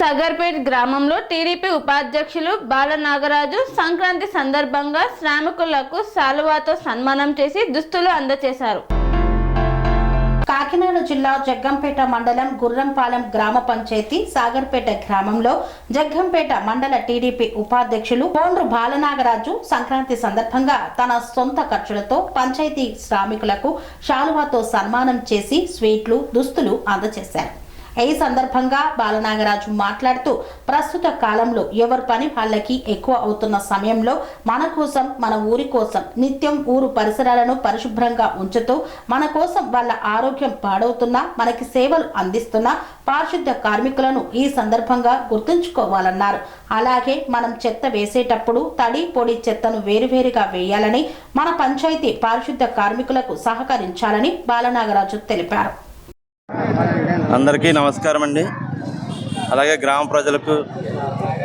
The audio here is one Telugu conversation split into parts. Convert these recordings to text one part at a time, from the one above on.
సగర్పేట్ గ్రామంలో టీడీపీ ఉపాధ్యక్షులు బాల నాగరాజు సంక్రాంతి సందర్భంగా శ్రామికులకు శాలువాతో సన్మానం చేసి దుస్తులు అందజేశారు కాకినాడ జిల్లా జగ్గంపేట మండలం గుర్రంపాలెం గ్రామ పంచాయతీ సాగర్పేట గ్రామంలో జగ్గంపేట మండల టీడీపీ ఉపాధ్యక్షులు పోండ్రు బాలనాగరాజు సంక్రాంతి సందర్భంగా తన సొంత ఖర్చులతో పంచాయతీ శ్రామికులకు శాలువాతో సన్మానం చేసి స్వీట్లు దుస్తులు అందజేశారు ఈ సందర్భంగా బాలనాగరాజు మాట్లాడుతూ ప్రస్తుత కాలంలో ఎవరి పని వాళ్ళకి ఎక్కువ అవుతున్న సమయంలో మన కోసం మన ఊరి కోసం నిత్యం ఊరు పరిసరాలను పరిశుభ్రంగా ఉంచుతూ మన కోసం వాళ్ళ ఆరోగ్యం పాడవుతున్నా మనకి సేవలు అందిస్తున్న పారిశుద్ధ కార్మికులను ఈ సందర్భంగా గుర్తుంచుకోవాలన్నారు. అలాగే మనం చెత్త వేసేటప్పుడు తడి పొడి చెత్తను వేరువేరుగా వేయాలని మన పంచాయతీ పారిశుద్ధ కార్మికులకు సహకరించాలని బాలనాగరాజు తెలిపారు. అందరికీ నమస్కారం అండి. అలాగే గ్రామ ప్రజలకు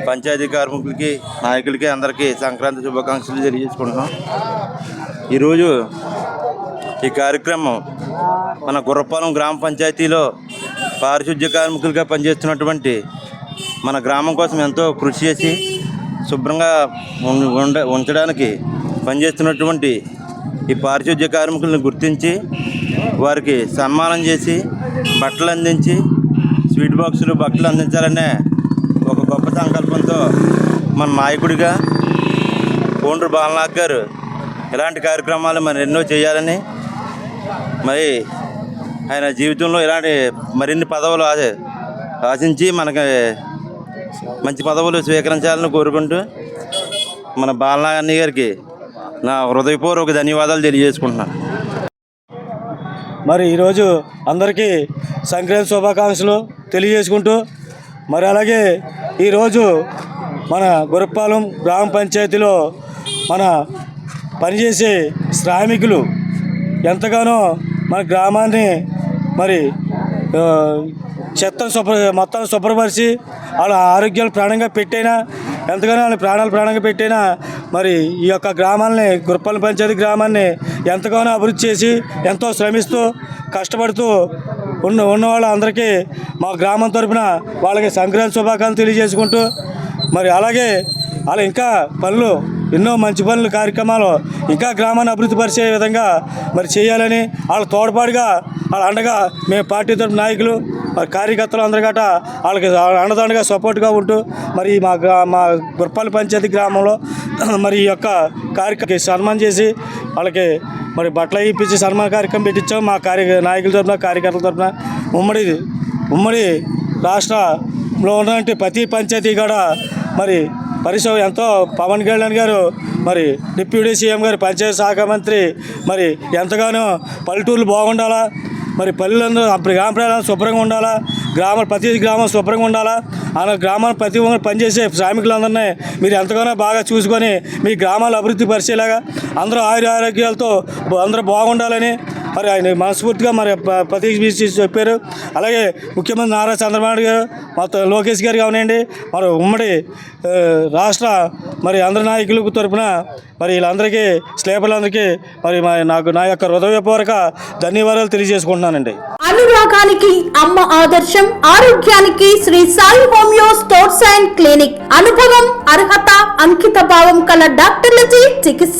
పంచాయతీ కార్మికులకి నాయకులకి అందరికీ సంక్రాంతి శుభాకాంక్షలు తెలియజేసుకుంటున్నాం. ఈరోజు ఈ కార్యక్రమం మన గుర్రపాలెం గ్రామ పంచాయతీలో పారిశుద్ధ్య కార్మికులుగా పనిచేస్తున్నటువంటి మన గ్రామం కోసం ఎంతో కృషి చేసి శుభ్రంగా ఉం- ఉండ ఉంచడానికి పనిచేస్తున్నటువంటి ఈ పారిశుద్ధ్య కార్మికులను గుర్తించి వారికి సన్మానం చేసి బట్టలు అందించి స్వీట్ బాక్సులు బట్టలు అందించాలనే ఒక గొప్ప సంకల్పంతో మన నాయకుడిగా కోండ్రు బాలనాథ్ గారు ఇలాంటి కార్యక్రమాలు మరి ఎన్నో చేయాలని మరి ఆయన జీవితంలో ఇలాంటి మరిన్ని పదవులు ఆశించి మనకి మంచి పదవులు స్వీకరించాలని కోరుకుంటూ మన బాలనాథ్ అన్నయ్య గారికి నా హృదయపూర్వక ధన్యవాదాలు తెలియజేసుకుంటున్నాను మరి ఈరోజు అందరికీ సంక్రాంతి శుభాకాంక్షలు తెలియజేసుకుంటూ మరి అలాగే ఈరోజు మన గురపాలెం గ్రామ పంచాయతీలో మన పనిచేసే శ్రామికులు ఎంతగానో మన గ్రామాన్ని మరి చెత్త చెత్తను శుభ్ర మొత్తం శుభ్రపరిచి వాళ్ళ ఆరోగ్యాలు ప్రాణంగా పెట్టైనా ఎంతగానో వాళ్ళ ప్రాణాలు ప్రాణంగా పెట్టైనా మరి ఈ యొక్క గ్రామాన్ని గురపాలెం పంచాయతీ గ్రామాన్ని ఎంతగానో అభివృద్ధి చేసి ఎంతో శ్రమిస్తూ కష్టపడుతూ ఉన్న ఉన్న వాళ్ళందరికీ మా గ్రామం తరఫున వాళ్ళకి సంక్రాంతి శుభాకాంక్షలు తెలియజేసుకుంటూ మరి అలాగే అలా ఇంకా పనులు ఎన్నో మంచి పనులు కార్యక్రమాలు ఇంకా గ్రామాన్ని అభివృద్ధి పరిచే విధంగా మరి చేయాలని వాళ్ళ తోడ్పాటుగా వాళ్ళ అండగా మేము పార్టీ తరపు నాయకులు మరి కార్యకర్తలు అందరు గట వాళ్ళకి అండదండగా సపోర్ట్గా ఉంటూ మరి మా మా గుర్పల్లి పంచాయతీ గ్రామంలో మరి ఈ యొక్క కార్యక్రమం సన్మానం చేసి వాళ్ళకి మరి బట్టలు ఇప్పించి సన్మాన కార్యక్రమం పెట్టించాం. మా కార్య నాయకుల తరఫున కార్యకర్తల తరఫున ఉమ్మడి ఉమ్మడి రాష్ట్రంలో ఉన్నటువంటి ప్రతి పంచాయతీ కూడా మరి పరిశ్రమ ఎంతో పవన్ కళ్యాణ్ గారు మరి డిప్యూటీ సీఎం గారు పంచాయతీ శాఖ మంత్రి మరి ఎంతగానో పల్లెటూర్లు బాగుండాలా మరి పల్లెలందరూ అప్పుడు గ్రామ ప్రజలందరూ శుభ్రంగా ఉండాలా? గ్రామ ప్రతి గ్రామం శుభ్రంగా ఉండాలా? అలా గ్రామాన్ని ప్రతి ఒక్కరు పనిచేసే శ్రామికులందరినీ మీరు ఎంతగానో బాగా చూసుకొని మీ గ్రామాలు అభివృద్ధి పరిచేలాగా అందరూ ఆయుర ఆరోగ్యాలతో అందరూ బాగుండాలని మరి ఆయన మనస్ఫూర్తిగా మరి ప- చెప్పారు. అలాగే ముఖ్యమంత్రి నారా చంద్రబాబు గారు మొత్తం లోకేష్ గారు కానివ్వండి మరి ఉమ్మడి రాష్ట్ర మరి అందరి నాయకులకు తరపున మరి వీళ్ళందరికీ స్లేబర్లందరికీ మరి నాకు నా యొక్క హృదయపూర్వక ధన్యవాదాలు తెలియజేసుకుంటున్నానండి. అనురాగానికి అమ్మ ఆదర్శం ఆరోగ్యానికి Shri Sai homeo sports and clinic. అనుభవం అర్హత అంకిత భావం కల డాక్టర్లచే చికిత్స.